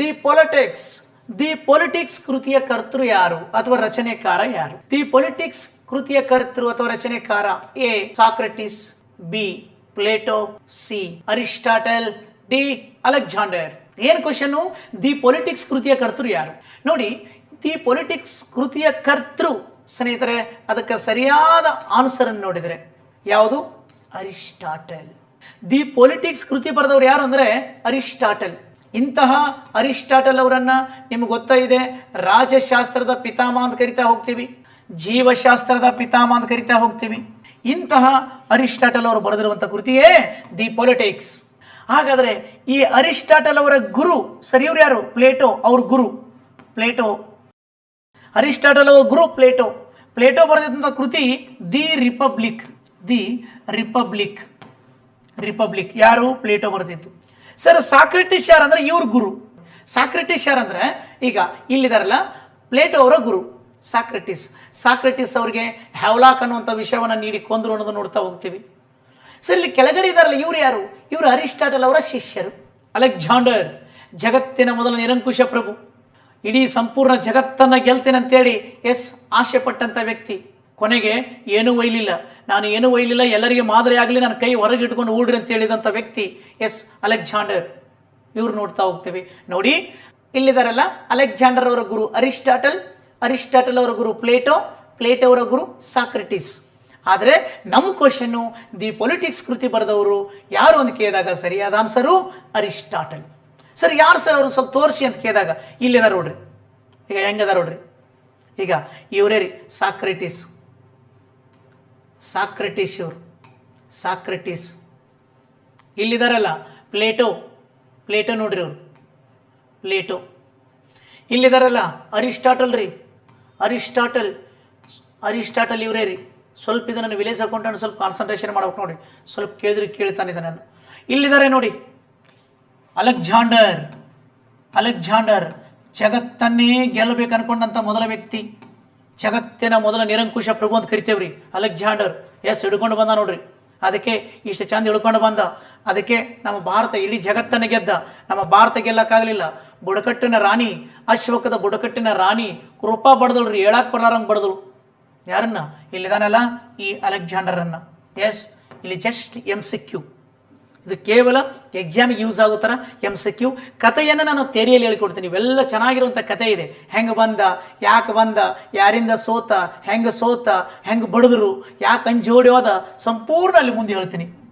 The politics. The politics ಕೃತಿಯ ಕರ್ತೃ ಯಾರು ಅಥವಾ ರಚನೆಕಾರ ಯಾರು? ದಿ ಪೊಲಿಟಿಕ್ಸ್ ಕೃತಿಯ ಕರ್ತೃ ಅಥವಾ ರಚನೆಕಾರ A. Socrates, B. Plato, C. Aristotle, D. Alexander. ಏನ್ ಕ್ವಶನ್ ದಿ ಪೊಲಿಟಿಕ್ಸ್ ಕೃತಿಯ ಕರ್ತೃ ಯಾರು? ನೋಡಿ, ದಿ ಪೊಲಿಟಿಕ್ಸ್ ಕೃತಿಯ ಕರ್ತೃ ಸ್ನೇಹಿತರೆ, ಅದಕ್ಕೆ ಸರಿಯಾದ ಆನ್ಸರ್ ಅನ್ನು ನೋಡಿದರೆ ಯಾವುದು? ಅರಿಸ್ಟಾಟಲ್. ದಿ ಪೊಲಿಟಿಕ್ಸ್ ಕೃತಿ ಬರೆದವ್ರು ಯಾರು ಅಂದರೆ ಅರಿಸ್ಟಾಟಲ್. ಇಂತಹ ಅರಿಸ್ಟಾಟಲ್ ಅವರನ್ನು ನಿಮ್ಗೆ ಗೊತ್ತಾ ಇದೆ? ರಾಜಶಾಸ್ತ್ರದ ಪಿತಾಮಹ ಅಂತ ಕರಿತಾ ಹೋಗ್ತೀವಿ. ಜೀವಶಾಸ್ತ್ರದ ಪಿತಾಮಹ ಅಂತ ಕರಿತಾ ಹೋಗ್ತೀವಿ. ಇಂತಹ ಅರಿಸ್ಟಾಟಲ್ ಅವರು ಬರೆದಿರುವಂಥ ಕೃತಿಯೇ ದಿ ಪೊಲಿಟಿಕ್ಸ್. ಹಾಗಾದರೆ ಈ ಅರಿಸ್ಟಾಟಲ್ ಅವರ ಗುರು ಸರಿಯವ್ರು ಯಾರು? ಪ್ಲೇಟೋ, ಅವ್ರ ಗುರು. ಪ್ಲೇಟೋ. ಅರಿಸ್ಟಾಟಲ್ ಅವರ ಗುರು ಪ್ಲೇಟೋ. ಪ್ಲೇಟೋ ಬರೆದಿದ್ದಂಥ ಕೃತಿ the Republic. The Republic. Republic. ಯಾರು? ಪ್ಲೇಟೋ ಬರೆದಿದ್ದು. ಸರ್, ಸಾಕ್ರೆಟಿಸ್ ಯಾರು ಅಂದ್ರೆ ಇವ್ರ ಗುರು. ಸಾಕ್ರೆಟಿಸ್ ಯಾರು ಅಂದ್ರೆ, ಈಗ ಇಲ್ಲಿದಾರಲ್ಲ, ಪ್ಲೇಟೋ ಅವರ ಗುರು, ಸಾಕ್ರೆಟಿಸ್. ಸಾಕ್ರೆಟಿಸ್ ಅವ್ರಿಗೆ ಹ್ಯಾವ್ಲಾಕ್ ಅನ್ನುವಂಥ ವಿಷಯವನ್ನು ನೀಡಿ ಕೊಂದ್ರು ಅನ್ನೋದು ನೋಡ್ತಾ ಹೋಗ್ತೀವಿ. ಸರ್, ಇಲ್ಲಿ ಕೆಳಗಡೆ ಇದಾರಲ್ಲ, ಇವ್ರು ಯಾರು? ಇವರು ಅರಿಸ್ಟಾಟಲ್ ಅವರ ಶಿಷ್ಯರು. ಅಲೆಕ್ಸಾಂಡರ್, ಜಗತ್ತಿನ ಮೊದಲ ನಿರಂಕುಶ ಪ್ರಭು. ಇಡೀ ಸಂಪೂರ್ಣ ಜಗತ್ತನ್ನು ಗೆಲ್ತೇನೆ ಅಂತೇಳಿ ಎಸ್ ಆಸೆ ಪಟ್ಟಂಥ ವ್ಯಕ್ತಿ. ಕೊನೆಗೆ ಏನೂ ಒಯ್ಲಿಲ್ಲ. ನಾನು ಏನೂ ಒಯ್ಲಿಲ್ಲ, ಎಲ್ಲರಿಗೆ ಮಾದರಿ ಆಗಲಿ ನನ್ನ ಕೈ ಹೊರಗೆ ಇಟ್ಕೊಂಡು ಊಡ್ರಿ ಅಂತ ಹೇಳಿದಂಥ ವ್ಯಕ್ತಿ ಎಸ್ ಅಲೆಕ್ಸಾಂಡರ್. ಇವ್ರು ನೋಡ್ತಾ ಹೋಗ್ತೀವಿ. ನೋಡಿ ಇಲ್ಲಿದಾರಲ್ಲ ಅಲೆಕ್ಸಾಂಡರ್ ಅವರ ಗುರು ಅರಿಸ್ಟಾಟಲ್ ಅರಿಸ್ಟಾಟಲ್ ಅವರ ಗುರು ಪ್ಲೇಟೋ ಪ್ಲೇಟೋ ಅವರ ಗುರು ಸಾಕ್ರೆಟಿಸ್. ಆದರೆ ನಮ್ಮ ಕ್ವಶನ್ನು ದಿ ಪೊಲಿಟಿಕ್ಸ್ ಕೃತಿ ಬರೆದವರು ಯಾರು ಅಂತ ಕೇಳಿದಾಗ ಸರಿಯಾದ ಆನ್ಸರು ಅರಿಸ್ಟಾಟಲ್. ಸರ್, ಯಾರು ಸರ್ ಅವರು? ಸ್ವಲ್ಪ ತೋರಿಸಿ ಅಂತ ಕೇಳಿದಾಗ, ಇಲ್ಲಿದಾರ ನೋಡ್ರಿ. ಈಗ ಹೆಂಗದಾರ ನೋಡ್ರಿ. ಈಗ ಇವರೇ ರೀ, ಸಾಕ್ರೆಟಿಸ್. ಸಾಕ್ರೆಟಿಸ್ ಇವರು. ಸಾಕ್ರೆಟಿಸ್. ಇಲ್ಲಿದಾರಲ್ಲ, ಪ್ಲೇಟೋ. ಪ್ಲೇಟೋ ನೋಡ್ರಿ ಅವರು ಪ್ಲೇಟೋ. ಇಲ್ಲಿದಾರಲ್ಲ, ಅರಿಸ್ಟಾಟಲ್ ರೀ. ಅರಿಸ್ಟಾಟಲ್. ಅರಿಸ್ಟಾಟಲ್ ಇವರೇ ರೀ. ಸ್ವಲ್ಪ ಇದನ್ನು ವಿಲೇಜ್ ಅಕೌಂಟನ್ನು ಸ್ವಲ್ಪ ಕಾನ್ಸಂಟ್ರೇಷನ್ ಮಾಡ್ಬೇಕು ನೋಡಿ ಸ್ವಲ್ಪ ಕೇಳಿದ್ರೆ ಕೇಳ್ತಾನೆ ಇದನ್ನು. ಇಲ್ಲಿದ್ದಾರೆ ನೋಡಿ. ಅಲೆಕ್ಸಾಂಡರ್. ಅಲೆಕ್ಸಾಂಡರ್. ಜಗತ್ತನ್ನೇ ಗೆಲ್ಲಬೇಕು ಅನ್ಕೊಂಡಂಥ ಮೊದಲ ವ್ಯಕ್ತಿ. ಜಗತ್ತಿನ ಮೊದಲ ನಿರಂಕುಶ ಪ್ರಭು ಅಂತ ಕರಿತೇವ್ರಿ. ಅಲೆಕ್ಸಾಂಡರ್. ಎಸ್, ಹಿಡ್ಕೊಂಡು ಬಂದ ನೋಡ್ರಿ. ಅದಕ್ಕೆ ಇಷ್ಟು ಚಂದ ಹಿಡ್ಕೊಂಡು ಬಂದ. ಅದಕ್ಕೆ ನಮ್ಮ ಭಾರತ ಇಡೀ ಜಗತ್ತನ್ನು ಗೆದ್ದ. ನಮ್ಮ ಭಾರತ ಗೆಲ್ಲಕ್ಕಾಗಲಿಲ್ಲ. ಬುಡಕಟ್ಟಿನ ರಾಣಿ ಅಶ್ವಕದ ಬುಡಕಟ್ಟಿನ ರಾಣಿ ಕೃಪಾ ರೀ. ಹೇಳಕ್ ಬರಲಾರಂಗೆ ಬಡದಳು. ಯಾರನ್ನ? ಇಲ್ಲಿದಾನಲ್ಲ ಈ ಅಲೆಕ್ಸಾಂಡರನ್ನ. ಎಸ್, ಇಲ್ಲಿ ಜಸ್ಟ್ ಎಂ ಸಿ ಕ್ಯೂ ಇದು ಕೇವಲ ಎಕ್ಸಾಮಿಗೆ ಯೂಸ್ ಆಗೋ ಥರ ಎಂ ಸಿ ಕ್ಯೂ ಕಥೆಯನ್ನು ನಾನು ತೆರೆಯಲ್ಲಿ ಹೇಳ್ಕೊಡ್ತೀನಿ. ಇವೆಲ್ಲ ಚೆನ್ನಾಗಿರುವಂಥ ಕತೆ ಇದೆ. ಹೆಂಗೆ ಬಂದ, ಯಾಕೆ ಬಂದ, ಯಾರಿಂದ ಸೋತ, ಹೆಂಗೆ ಸೋತ, ಹೆಂಗೆ ಬಡಿದ್ರು, ಯಾಕೆ ಅಂಜೋಡಿ ಹೋದ, ಸಂಪೂರ್ಣ ಅಲ್ಲಿ ಮುಂದೆ ಹೇಳ್ತೀನಿ.